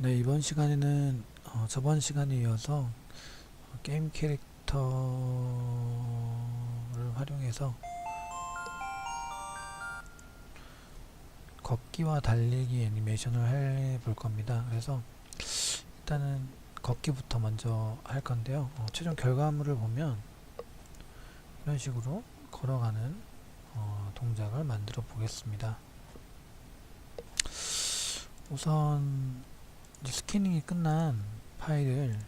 네, 이번 시간에는 어, 저번 시간에 이어서 어, 게임 캐릭터를 활용해서 걷기와 달리기 애니메이션을 해볼 겁니다. 그래서 일단은 걷기부터 먼저 할 건데요. 어, 최종 결과물을 보면 이런 식으로 걸어가는 어, 동작을 만들어 보겠습니다. 우선 스캐닝이 끝난 파일을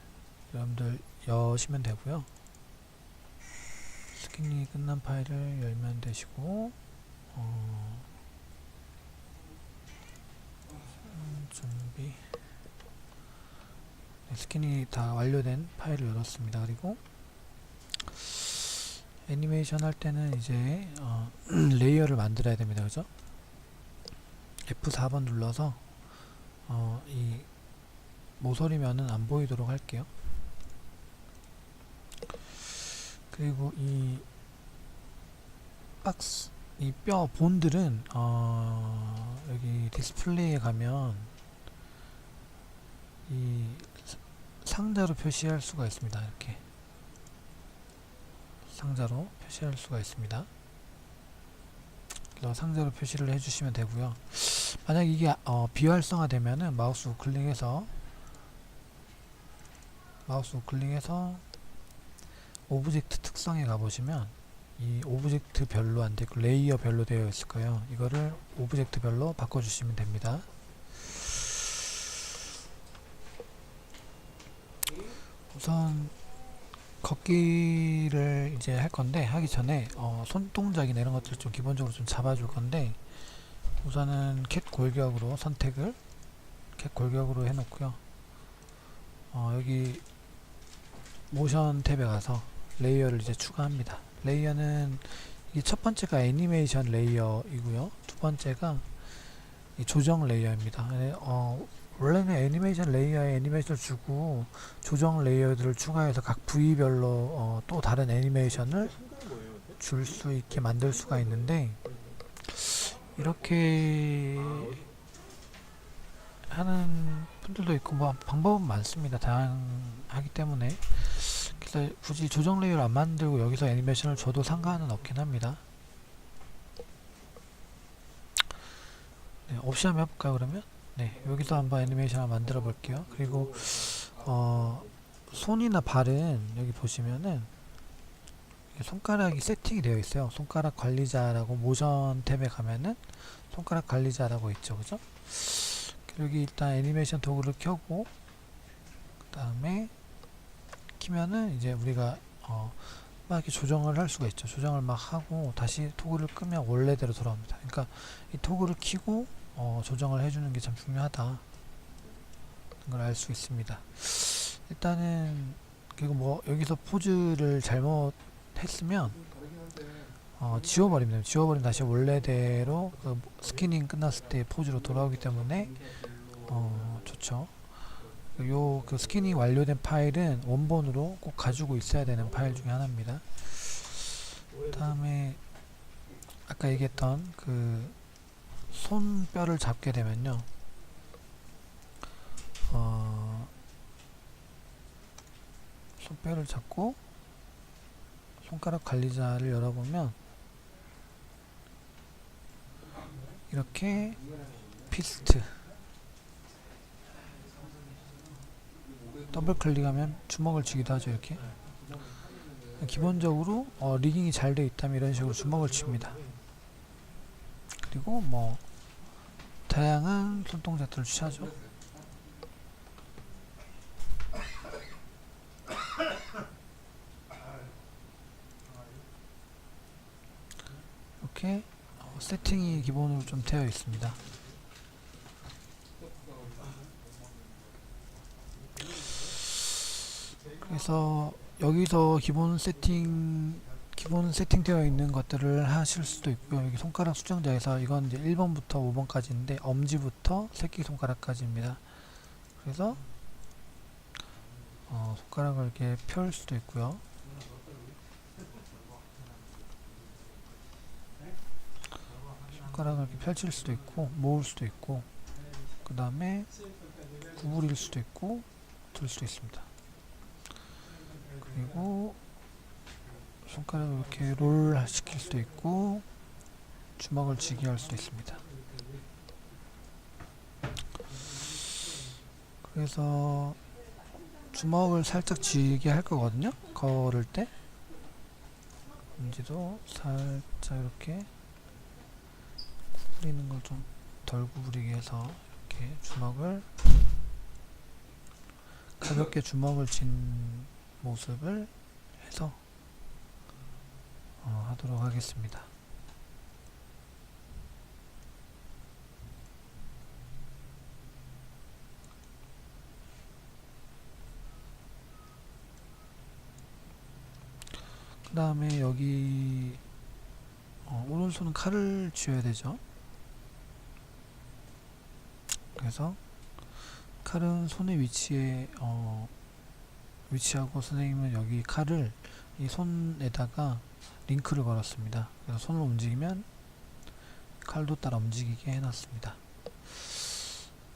여러분들 여시면 되고요. 스캐닝이 끝난 파일을 열면 되시고 어, 음, 준비 네, 스캐닝이 다 완료된 파일을 열었습니다. 그리고 애니메이션 할 때는 이제 어, 레이어를 만들어야 됩니다. 그죠? F4번 눌러서 어, 이 모서리면은 안 보이도록 할게요. 그리고 이 박스, 이 뼈 본들은 어, 여기 디스플레이에 가면 이 사- 상자로 표시할 수가 있습니다. 이렇게 상자로 표시할 수가 있습니다. 상자로 표시를 해주시면 되고요. 만약 이게 어, 비활성화 되면은 마우스 우클릭해서 마우스 우클릭해서 오브젝트 특성에 가보시면 이 오브젝트 별로 안 되고 레이어 별로 되어 있을 거예요. 이거를 오브젝트 별로 바꿔주시면 됩니다. 우선 걷기를 이제 할 건데 하기 전에 어, 손동작이나 이런 것들 좀 기본적으로 좀 잡아줄 건데 우선은 캣 골격으로 선택을 캣 골격으로 해놓고요. 어, 여기 모션 탭에 가서 레이어를 이제 추가합니다. 레이어는 이게 첫 번째가 애니메이션 레이어이고요. 두 번째가 이 조정 레이어입니다. 네, 어, 원래는 애니메이션 레이어에 애니메이션을 주고 조정 레이어들을 추가해서 각 부위별로 어, 또 다른 애니메이션을 줄 수 있게 만들 수가 있는데 이렇게 하는 분들도 있고 뭐 방법은 많습니다. 다양하기 때문에 그래서 굳이 조정 레이어를 안 만들고 여기서 애니메이션을 줘도 상관은 없긴 합니다. 네, 없이 한번 해볼까요 그러면? 네, 여기서 한번 애니메이션을 만들어 볼게요. 그리고 어, 손이나 발은 여기 보시면은 손가락이 세팅이 되어 있어요. 손가락 관리자라고 모션 탭에 가면은 손가락 관리자라고 있죠, 그죠? 여기 일단 애니메이션 도구를 켜고 그 다음에 키면은 이제 우리가 어, 막 이렇게 조정을 할 수가 있죠. 조정을 막 하고 다시 토글을 끄면 원래대로 돌아옵니다. 그러니까 이 토글을 키고 어, 조정을 해주는 게 참 중요하다. 걸 알 수 있습니다. 일단은 그리고 뭐 여기서 포즈를 잘못 했으면 어, 돼요. 지워버리면 다시 원래대로 그 스캐닝 끝났을 때 포즈로 돌아오기 때문에 어, 좋죠. 요 그 스캐닝 완료된 파일은 원본으로 꼭 가지고 있어야 되는 파일 중에 하나입니다. 다음에 아까 얘기했던 그 손뼈를 잡게 되면요. 어, 손뼈를 잡고 손가락 관리자를 열어보면 이렇게 피스트 더블 클릭하면 주먹을 쥐기도 하죠 이렇게. 기본적으로 어, 리깅이 잘 되어 있다면 이런 식으로 주먹을 칩니다. 그리고 뭐 다양한 손동작들을 취하죠. 이렇게 어, 세팅이 기본으로 좀 되어 있습니다 그래서 여기서 기본 세팅 기본 세팅되어 있는 것들을 하실 수도 있고요. 여기 손가락 수정자에서 이건 이제 1번부터 5번까지인데 엄지부터 새끼 손가락까지입니다. 그래서 어, 손가락을 이렇게 펼 수도 있고요. 손가락을 이렇게 펼칠 수도 있고 모을 수도 있고 그 다음에 구부릴 수도 있고 들 수도 있습니다. 그리고 손가락을 이렇게 롤 시킬 수도 있고 주먹을 쥐게 할 수도 있습니다. 그래서 주먹을 살짝 쥐게 할 거거든요. 걸을 때 엄지도 살짝 이렇게 구부리는 걸 좀 덜 구부리게 해서 이렇게 주먹을 가볍게 주먹을 쥔 모습을 해서 어, 하도록 하겠습니다. 그 다음에 여기 어, 오른손은 칼을 쥐어야 되죠. 그래서 칼은 손의 위치에 어, 위치하고 선생님은 여기 칼을 이 손에다가 링크를 걸었습니다. 그래서 손을 움직이면 칼도 따라 움직이게 해놨습니다.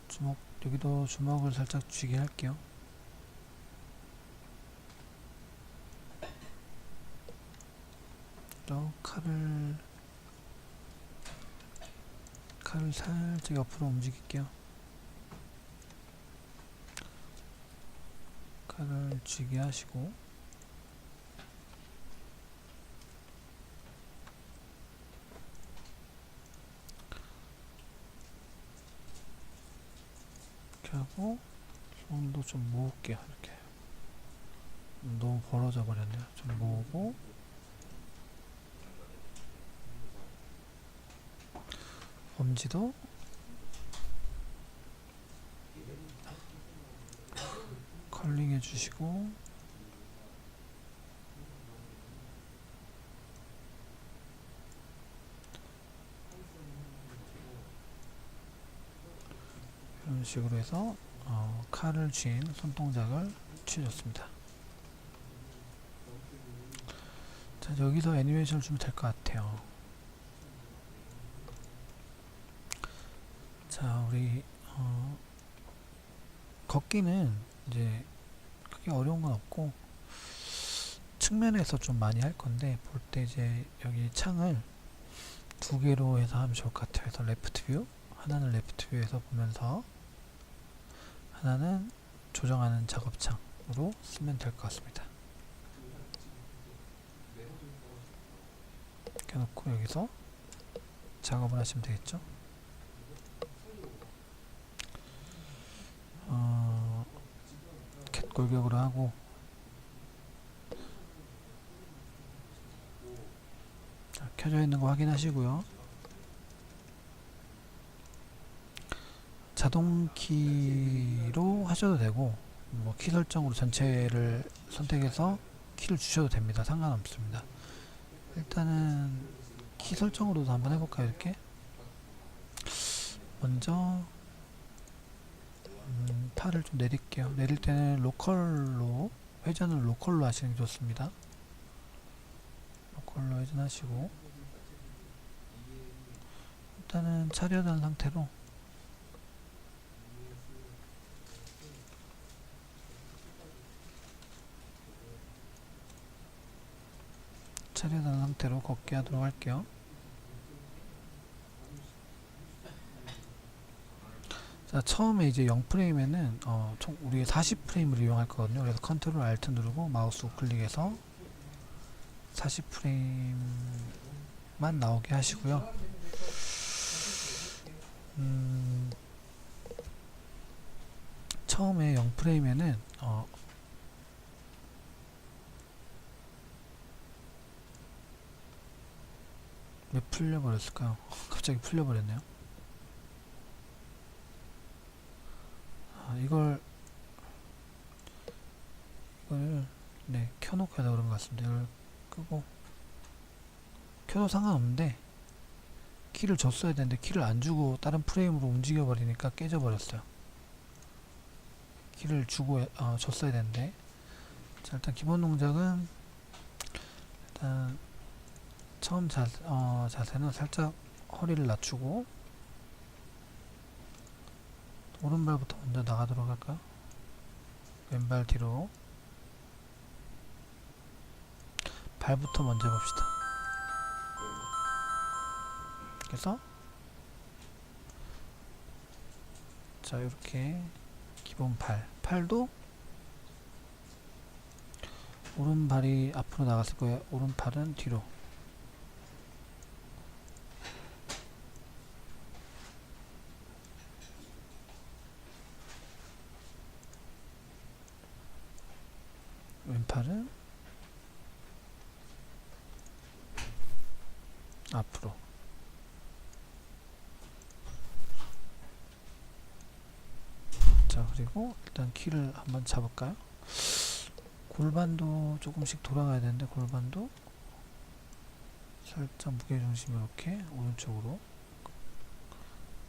주먹 여기도 주먹을 살짝 쥐게 할게요. 또 칼을 칼을 살짝 옆으로 움직일게요. 칼을 쥐게 하시고 이렇게 하고 손도 좀 모을게요 이렇게 너무 벌어져 버렸네요. 좀 모으고 엄지도 컬링 해주시고 이런 식으로 해서 어, 칼을 쥔 손동작을 취해줬습니다. 자 여기서 애니메이션을 주면 될 것 같아요. 자 우리 어, 걷기는 이제 크게 어려운 건 없고 측면에서 좀 많이 할 건데 볼 때 이제 여기 창을 두 개로 해서 하면 좋을 것 같아요. 그래서 레프트 뷰 하나는 레프트 뷰에서 보면서 하나는 조정하는 작업창으로 쓰면 될 것 같습니다. 이렇게 놓고 여기서 작업을 하시면 되겠죠. 어, 캣 골격으로 하고 자, 켜져 있는 거 확인하시고요. 자동 키로 하셔도 되고 뭐 키 설정으로 전체를 선택해서 키를 주셔도 됩니다. 상관없습니다. 일단은 키 설정으로도 한번 해볼까요? 이렇게 먼저 음, 팔을 좀 내릴게요. 내릴 때는 로컬로 회전을 로컬로 하시는 게 좋습니다. 로컬로 회전하시고 일단은 차려둔 상태로 차려둔 상태로 걷게 하도록 할게요. 자, 처음에 이제 0프레임에는 어, 총 우리 40프레임을 이용할 거거든요. 그래서 컨트롤 알트 누르고 마우스 우클릭해서 40프레임만 나오게 하시고요. 음, 처음에 0프레임에는 어, 왜 풀려버렸을까요? 갑자기 풀려버렸네요. 아, 이걸 이걸 네 켜놓고 해서 그런 것 같습니다. 이걸 끄고 켜도 상관없는데 키를 줬어야 되는데 키를 안 주고 다른 프레임으로 움직여 버리니까 깨져 버렸어요. 키를 주고 어, 줬어야 되는데 자 일단 기본 동작은 일단 처음 자, 어, 자세는 살짝 허리를 낮추고 오른발부터 먼저 나가도록 할까요? 왼발 뒤로 발부터 먼저 해봅시다. 그래서 자 이렇게 기본 발 팔도 오른발이 앞으로 나갔을 거예요. 오른팔은 뒤로 왼팔은 앞으로 자 그리고 일단 키를 한번 잡을까요? 골반도 조금씩 돌아가야 되는데 골반도 살짝 무게중심 이렇게 오른쪽으로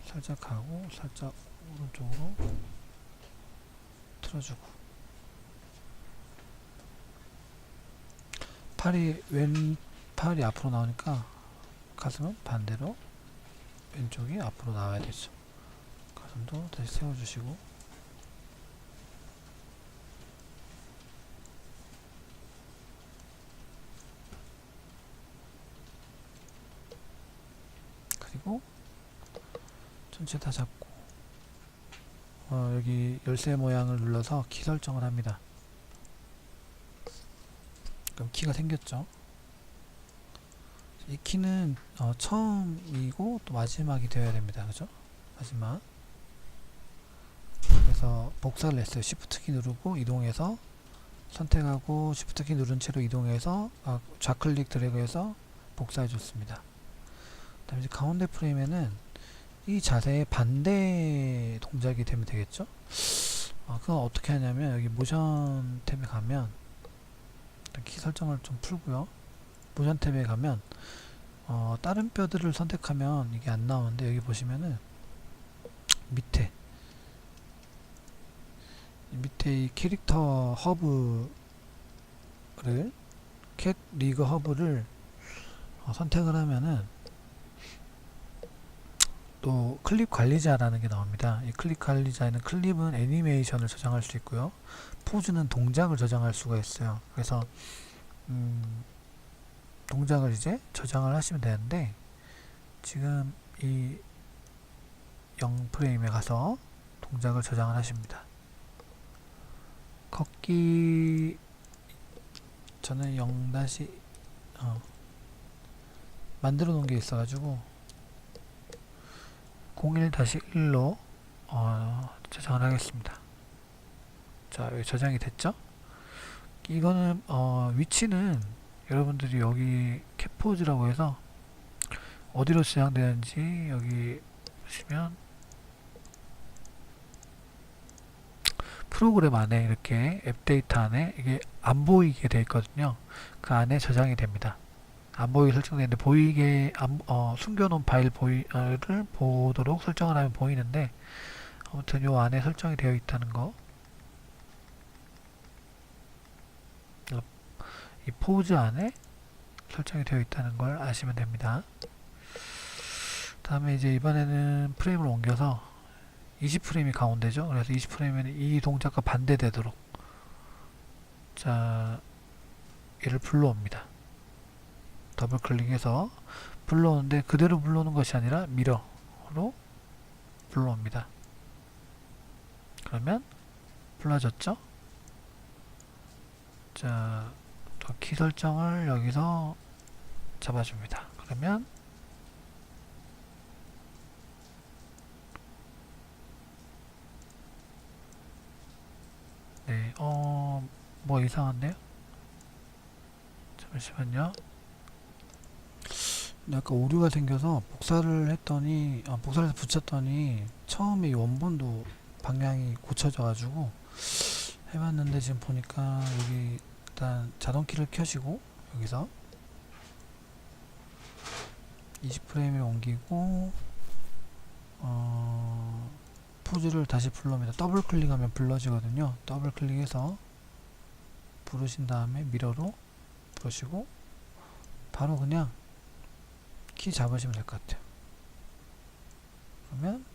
살짝 가고 살짝 오른쪽으로 틀어주고 팔이 왼팔이 앞으로 나오니까 가슴은 반대로 왼쪽이 앞으로 나와야 되죠. 가슴도 다시 세워주시고 전체 다 잡고 어, 여기 열쇠 모양을 눌러서 키 설정을 합니다. 그럼 키가 생겼죠. 이 키는 어, 처음이고 또 마지막이 되어야 됩니다. 그죠? 마지막. 그래서 복사를 했어요. Shift 키 누르고 이동해서 선택하고 Shift 키 누른 채로 이동해서 아, 좌클릭 드래그해서 복사해 줬습니다. 그다음에 가운데 프레임에는 이 자세의 반대 동작이 되면 되겠죠? 아, 그건 어떻게 하냐면 여기 모션 탭에 가면 키 설정을 좀 풀고요. 모션 탭에 가면 어, 다른 뼈들을 선택하면 이게 안 나오는데 여기 보시면은 밑에 이 밑에 이 캐릭터 허브를 캣 리그 허브를 어, 선택을 하면은 또 클립 관리자라는 게 나옵니다. 이 클립 관리자에는 클립은 애니메이션을 저장할 수 있고요. 포즈는 동작을 저장할 수가 있어요. 그래서 음, 동작을 이제 저장을 하시면 되는데 지금 이 0프레임에 가서 동작을 저장을 하십니다. 걷기 저는 0 다시 어, 만들어 놓은 게 있어가지고 01-1로 어, 저장을 하겠습니다. 자, 여기 저장이 됐죠? 이거는 어, 위치는 여러분들이 여기 캡포즈라고 해서 어디로 저장되는지 여기 보시면 프로그램 안에 이렇게 앱 데이터 안에 이게 안 보이게 되어 있거든요. 그 안에 저장이 됩니다. 안 보이게 설정되는데 보이게 안, 어, 숨겨놓은 파일 보이를 보도록 설정을 하면 보이는데 아무튼 요 안에 설정이 되어 있다는 거. 어, 이 포즈 안에 설정이 되어 있다는 걸 아시면 됩니다. 다음에 이제 이번에는 프레임을 옮겨서 20프레임이 가운데죠. 그래서 20프레임에는 이 동작과 반대되도록 자 얘를 불러옵니다. 더블 클릭해서 불러오는데 그대로 불러오는 것이 아니라 미러로 불러옵니다. 그러면 불러졌죠? 자, 또 키 설정을 여기서 잡아줍니다. 그러면 네, 어, 뭐 이상한데요? 잠시만요. 약간 오류가 생겨서 복사를 했더니 아, 복사를 해서 붙였더니 처음에 이 원본도 방향이 고쳐져 가지고 해봤는데 지금 보니까 여기 일단 자동키를 켜시고 여기서 20프레임을 옮기고 어, 포즈를 다시 불러옵니다. 더블 클릭하면 불러지거든요. 더블 클릭해서 부르신 다음에 미러로 부르시고 바로 그냥 키 잡으시면 될 것 같아요. 그러면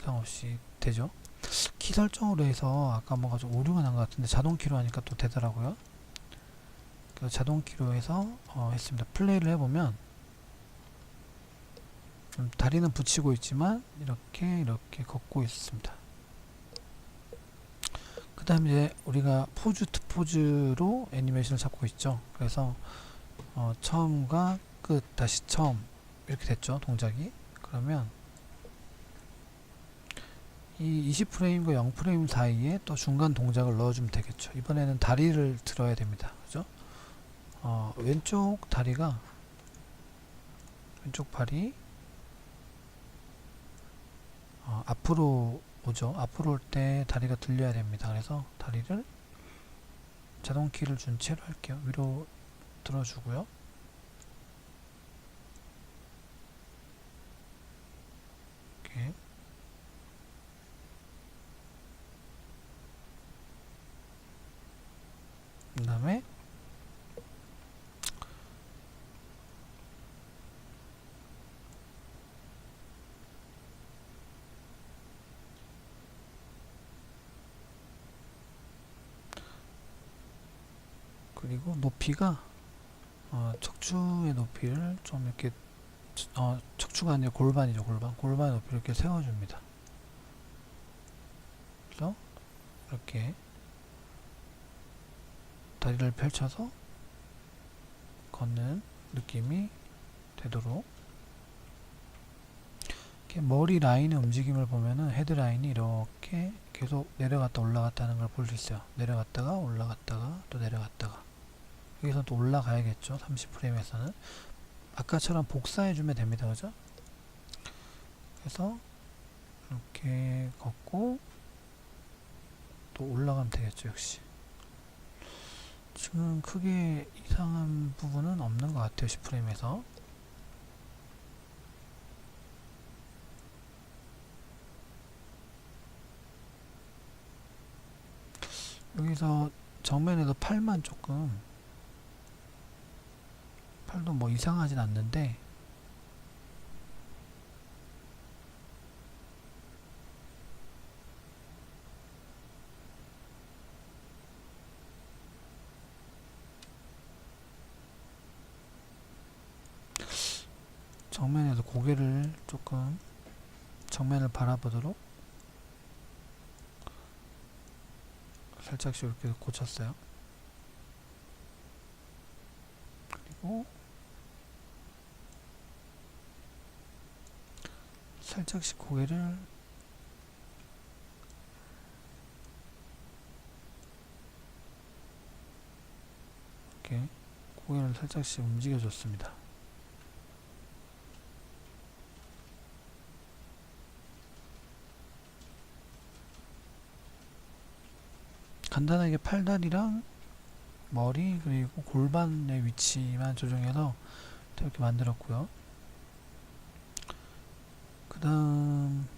이상 없이 되죠. 키 설정으로 해서 아까 뭐가 좀 오류가 난 것 같은데 자동 키로 하니까 또 되더라고요. 그래서 자동 키로 해서 어, 했습니다. 플레이를 해보면 음, 다리는 붙이고 있지만 이렇게 이렇게 걷고 있습니다. 그 다음에 이제 우리가 포즈 투 포즈로 애니메이션을 잡고 있죠. 그래서 어, 처음과 끝 다시 처음 이렇게 됐죠 동작이? 그러면 이 20프레임과 0프레임 사이에 또 중간 동작을 넣어주면 되겠죠. 이번에는 다리를 들어야 됩니다. 그죠? 어, 왼쪽 다리가 왼쪽 발이 어, 앞으로 오죠. 앞으로 올 때 다리가 들려야 됩니다. 그래서 다리를 자동 키를 준 채로 할게요. 위로 들어주고요 이렇게 그 다음에 그리고 높이가 어, 척추의 높이를 좀 이렇게 어, 척추가 아니라 골반이죠 골반. 골반 높이 이렇게 세워줍니다. 그래서 이렇게 다리를 펼쳐서 걷는 느낌이 되도록 이렇게 머리 라인의 움직임을 보면은 헤드 라인이 이렇게 계속 내려갔다 올라갔다 하는 걸 볼 수 있어요. 내려갔다가 올라갔다가 또 내려갔다가. 여기서 또 올라가야겠죠 30프레임에서는 아까처럼 복사해 주면 됩니다. 그죠? 그래서 이렇게 걷고 또 올라가면 되겠죠. 역시. 지금 크게 이상한 부분은 없는 것 같아요. 10프레임에서. 여기서 정면에서 팔만 조금 팔도 뭐 이상하진 않는데 정면에서 고개를 조금 정면을 바라보도록 살짝씩 이렇게 고쳤어요. 그리고 살짝씩 고개를 이렇게 고개를 살짝씩 움직여 줬습니다. 간단하게 팔다리랑 머리 그리고 골반의 위치만 조정해서 이렇게 만들었고요. 그 다음.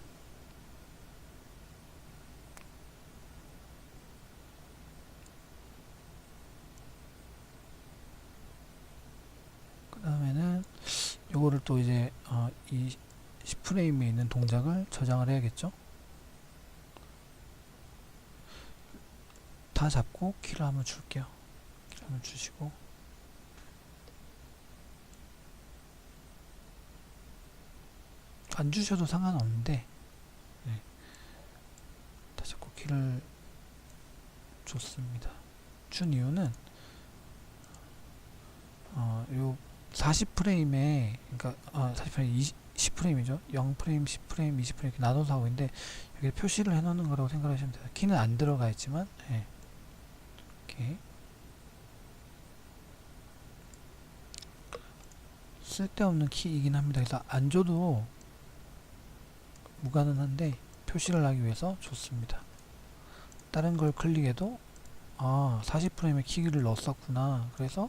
그 다음에는 요거를 또 이제 어, 이 10프레임에 있는 동작을 저장을 해야겠죠? 다 잡고 키를 한번 줄게요. 키를 한번 주시고 안 주셔도 상관없는데 네. 다 잡고 키를 줬습니다. 준 이유는 어, 요 40프레임에 그러니까 어, 40프레임 20, 10프레임이죠? 0프레임 10프레임 20프레임 이렇게 나눠서 하고 있는데 여기 표시를 해 놓는 거라고 생각하시면 돼요 키는 안 들어가 있지만 예. 이렇게. 쓸데없는 키이긴 합니다. 그래서 안 줘도 무관은 표시를 하기 위해서 좋습니다. 다른 걸 클릭해도 아 40프레임의 키를 넣었었구나. 그래서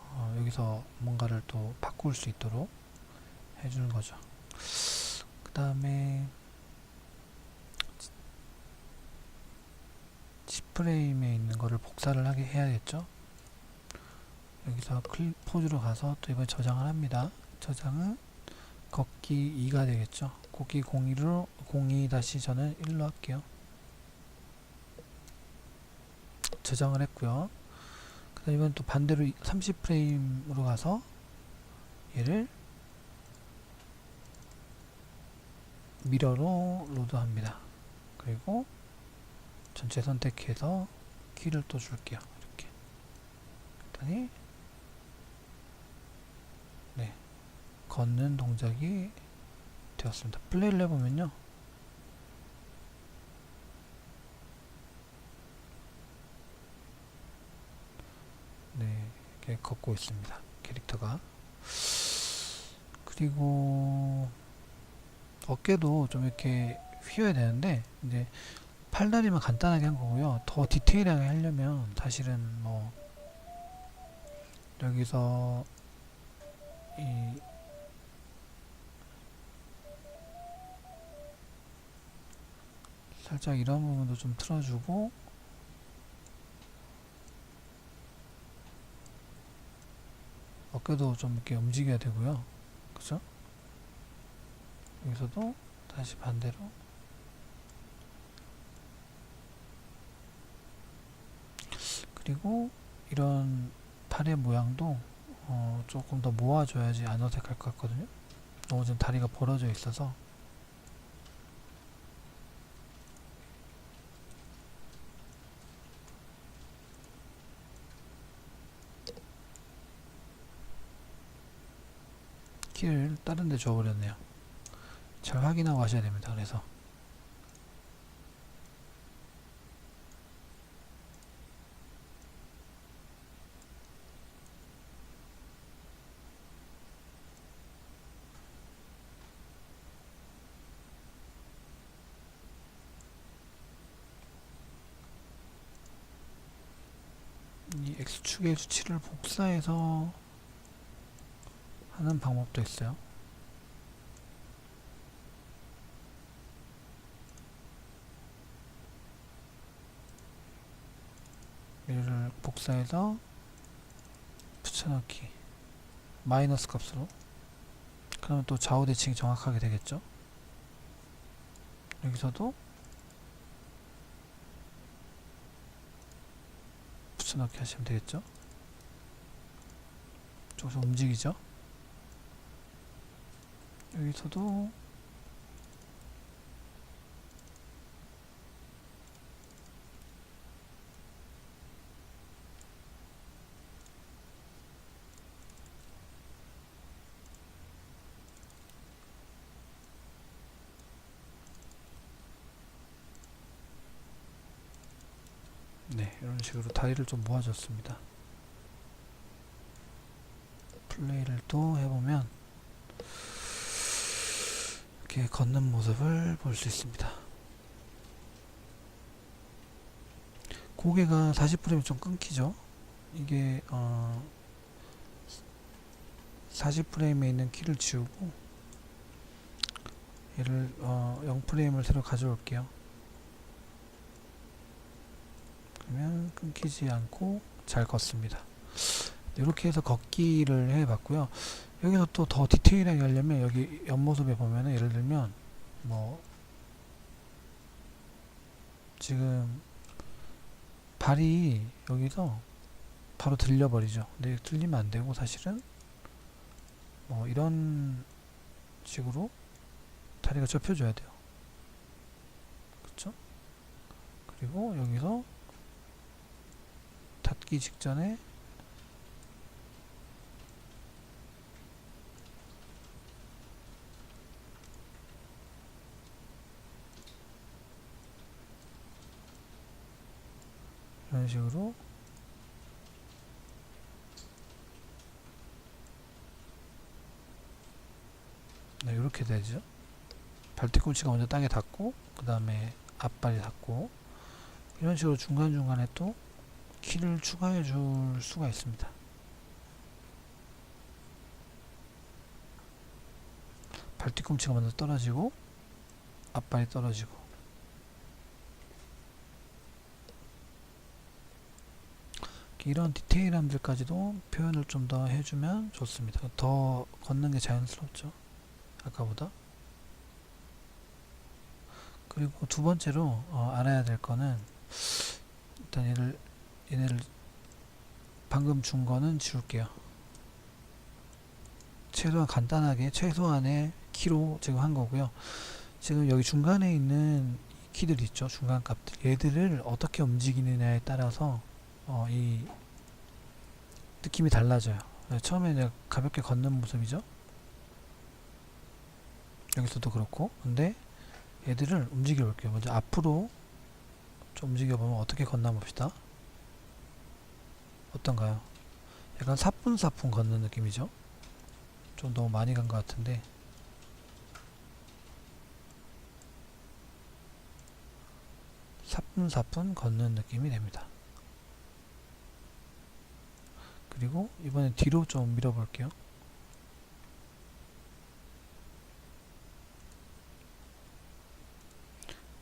어, 여기서 뭔가를 또 바꿀 수 있도록 해주는 거죠. 그 다음에 10프레임에 있는 거를 복사를 하게 해야겠죠? 여기서 클 포즈로 가서 또 이번에 저장을 합니다. 저장은 걷기 2가 되겠죠 고기 02로 02 다시 저는 1로 할게요. 저장을 했고요. 그다음 이번 또 반대로 30 프레임으로 가서 얘를 미러로 로드합니다. 그리고 전체 선택해서 키를 또 줄게요. 이렇게. 그랬더니 네 걷는 동작이 되었습니다. 플레이를 해보면요. 네, 이렇게 걷고 있습니다. 캐릭터가. 그리고 어깨도 좀 이렇게 휘어야 되는데 이제 팔다리만 간단하게 한 거고요. 더 디테일하게 하려면 사실은 뭐 여기서 이 살짝 이런 부분도 좀 틀어주고 어깨도 좀 이렇게 움직여야 되고요. 그죠? 여기서도 다시 반대로 그리고 이런 팔의 모양도 어, 조금 더 모아줘야지 안 어색할 것 같거든요. 너무 지금 다리가 벌어져 있어서 키를 다른 데 줘버렸네요. 잘 확인하고 하셔야 됩니다. 그래서 이 X축의 수치를 복사해서 하는 방법도 있어요. 얘를 복사해서 붙여넣기 마이너스 값으로 그러면 또 좌우 대칭이 정확하게 되겠죠. 여기서도 붙여넣기 하시면 되겠죠. 저기서 움직이죠. 여기서도 네, 이런 식으로 다리를 좀 모아줬습니다. 플레이를 또 해보면 이렇게 걷는 모습을 볼 수 있습니다. 고개가 40프레임 좀 끊기죠? 이게 어 40프레임에 있는 키를 지우고 얘를 어 0프레임을 새로 가져올게요. 그러면 끊기지 않고 잘 걷습니다. 이렇게 해서 걷기를 해봤고요. 여기서 또 더 디테일하게 하려면 여기 옆모습에 보면은 예를 들면 뭐 지금 발이 여기서 바로 들려버리죠. 근데 들리면 안 되고 사실은 뭐 이런 식으로 다리가 접혀줘야 돼요. 그쵸? 그리고 여기서 닿기 직전에 이런 식으로 네, 이렇게 되죠. 발뒤꿈치가 먼저 땅에 닿고 그 다음에 앞발이 닿고 이런 식으로 중간중간에 또 키를 추가해 줄 수가 있습니다. 발뒤 꿈치가 먼저 떨어지고 앞발이 떨어지고 이런 디테일함들까지도 표현을 좀 더 해주면 좋습니다. 더 걷는 게 자연스럽죠. 아까보다. 그리고 두 번째로 어, 알아야 될 거는 일단 얘를 얘네를 방금 준 거는 지울게요. 최소한 간단하게 최소한의 키로 지금 한 거고요. 지금 여기 중간에 있는 키들 있죠. 중간 값들. 얘들을 어떻게 움직이느냐에 따라서 어, 이 느낌이 달라져요. 네, 처음에 내가 가볍게 걷는 모습이죠. 여기서도 그렇고. 근데 얘들을 움직여 볼게요. 먼저 앞으로 좀 움직여 보면 어떻게 걷나 봅시다. 어떤가요? 약간 사뿐사뿐 걷는 느낌이죠. 좀 너무 많이 간 것 같은데 사뿐사뿐 걷는 느낌이 됩니다. 그리고 이번엔 뒤로 좀 밀어볼게요.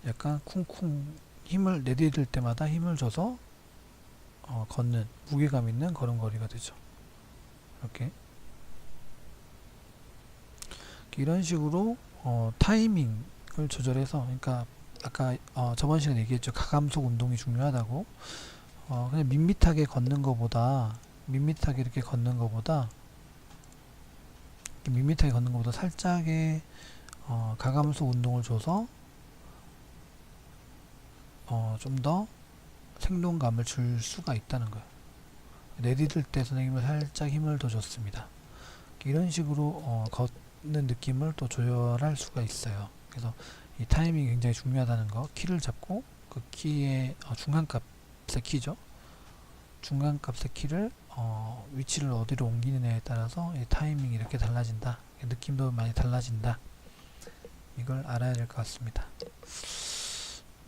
약간 쿵쿵 힘을 내디딜 때마다 힘을 줘서 어, 걷는 무게감 있는 걸음걸이가 되죠. 이렇게. 이런 식으로 어, 타이밍을 조절해서 그러니까 아까 어, 저번 시간에 얘기했죠. 가감속 운동이 중요하다고. 어, 그냥 밋밋하게 걷는 것보다 밋밋하게 이렇게 걷는 것보다 밋밋하게 걷는 것보다 살짝의 어, 가감속 운동을 줘서 어, 좀더 생동감을 줄 수가 있다는 거예요. 내디딜 때 선생님은 살짝 힘을 더 줬습니다. 이런 식으로 어, 걷는 느낌을 또 조절할 수가 있어요. 그래서 이 타이밍이 굉장히 중요하다는 거 키를 잡고 그 키의 어, 중간값의 키죠. 중간값의 키를 어, 위치를 어디로 옮기느냐에 따라서 이 타이밍이 이렇게 달라진다. 느낌도 많이 달라진다. 이걸 알아야 될 것 같습니다.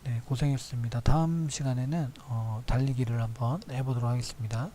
네, 고생했습니다. 다음 시간에는 어, 달리기를 한번 해보도록 하겠습니다.